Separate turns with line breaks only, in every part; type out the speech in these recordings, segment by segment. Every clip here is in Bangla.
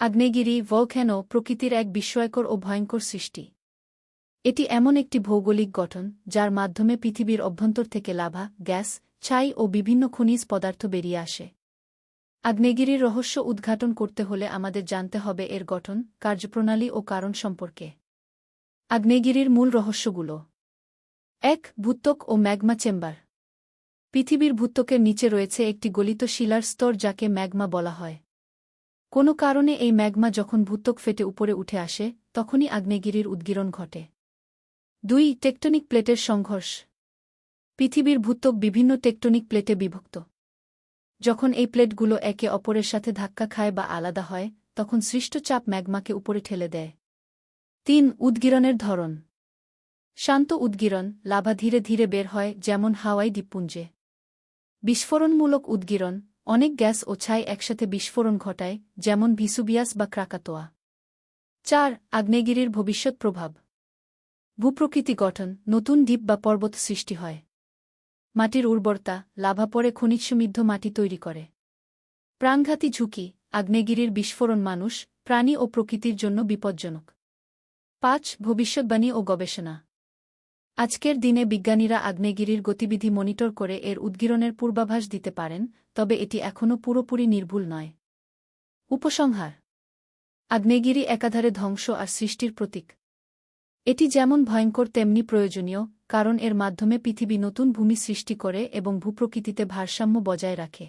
আগ্নেয়গিরি, ভলক্যানো প্রকৃতির এক বিস্ময়কর ও ভয়ঙ্কর সৃষ্টি। এটি এমন একটি ভৌগোলিক গঠন, যার মাধ্যমে পৃথিবীর অভ্যন্তর থেকে লাভা, গ্যাস, ছাই ও বিভিন্ন খনিজ পদার্থ বেরিয়ে আসে। আগ্নেয়গিরির রহস্য উদ্ঘাটন করতে হলে আমাদের জানতে হবে এর গঠন, কার্যপ্রণালী ও কারণ সম্পর্কে। আগ্নেয়গিরির মূল রহস্যগুলো। এক, ভূত্বক ও ম্যাগমা চেম্বার। পৃথিবীর ভূত্বকের নিচে রয়েছে একটি গলিত শিলার স্তর যাকে ম্যাগমা বলা হয়। কোনো কারণে এই ম্যাগমা যখন ভূত্বক ফেটে উপরে উঠে আসে, তখনই আগ্নেয়গিরির উদ্গীরণ ঘটে। দুই, টেকটনিক প্লেটের সংঘর্ষ। পৃথিবীর ভূত্বক বিভিন্ন টেকটনিক প্লেটে বিভক্ত। যখন এই প্লেটগুলো একে অপরের সাথে ধাক্কা খায় বা আলাদা হয়, তখন সৃষ্ট চাপ ম্যাগমাকে উপরে ঠেলে দেয়। তিন, উদ্গীরণের ধরন। শান্ত উদ্গীরণ, লাভা ধীরে ধীরে বের হয়, যেমন হাওয়াই দ্বীপপুঞ্জে। বিস্ফোরণমূলক উদ্গীরণ অনেক গ্যাস ও ছাই একসাথে বিস্ফোরণ ঘটায়, যেমন ভিসুবিয়াস বা ক্রাকাতোয়া। চার, আগ্নেয়গিরির ভবিষ্যৎ প্রভাব। ভূপ্রকৃতি গঠন, নতুন দ্বীপ বা পর্বত সৃষ্টি হয়। মাটির উর্বরতা, লাভা পরে খনিজ সমৃদ্ধ মাটি তৈরি করে। প্রাণঘাতী ঝুঁকি, আগ্নেয়গিরির বিস্ফোরণ মানুষ, প্রাণী ও প্রকৃতির জন্য বিপজ্জনক। পাঁচ, ভবিষ্যৎবাণী ও গবেষণা। আজকের দিনে বিজ্ঞানীরা আগ্নেয়গিরির গতিবিধি মনিটর করে এর উদ্গীরণের পূর্বাভাস দিতে পারেন, তবে এটি এখনও পুরোপুরি নির্ভুল নয়। উপসংহার। আগ্নেয়গিরি একাধারে ধ্বংস আর সৃষ্টির প্রতীক। এটি যেমন ভয়ঙ্কর, তেমনি প্রয়োজনীয়, কারণ এর মাধ্যমে পৃথিবী নতুন ভূমি সৃষ্টি করে এবং ভূপ্রকৃতিতে ভারসাম্য বজায় রাখে।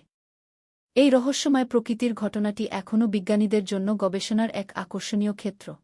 এই রহস্যময় প্রকৃতির ঘটনাটি এখনও বিজ্ঞানীদের জন্য গবেষণার এক আকর্ষণীয় ক্ষেত্র।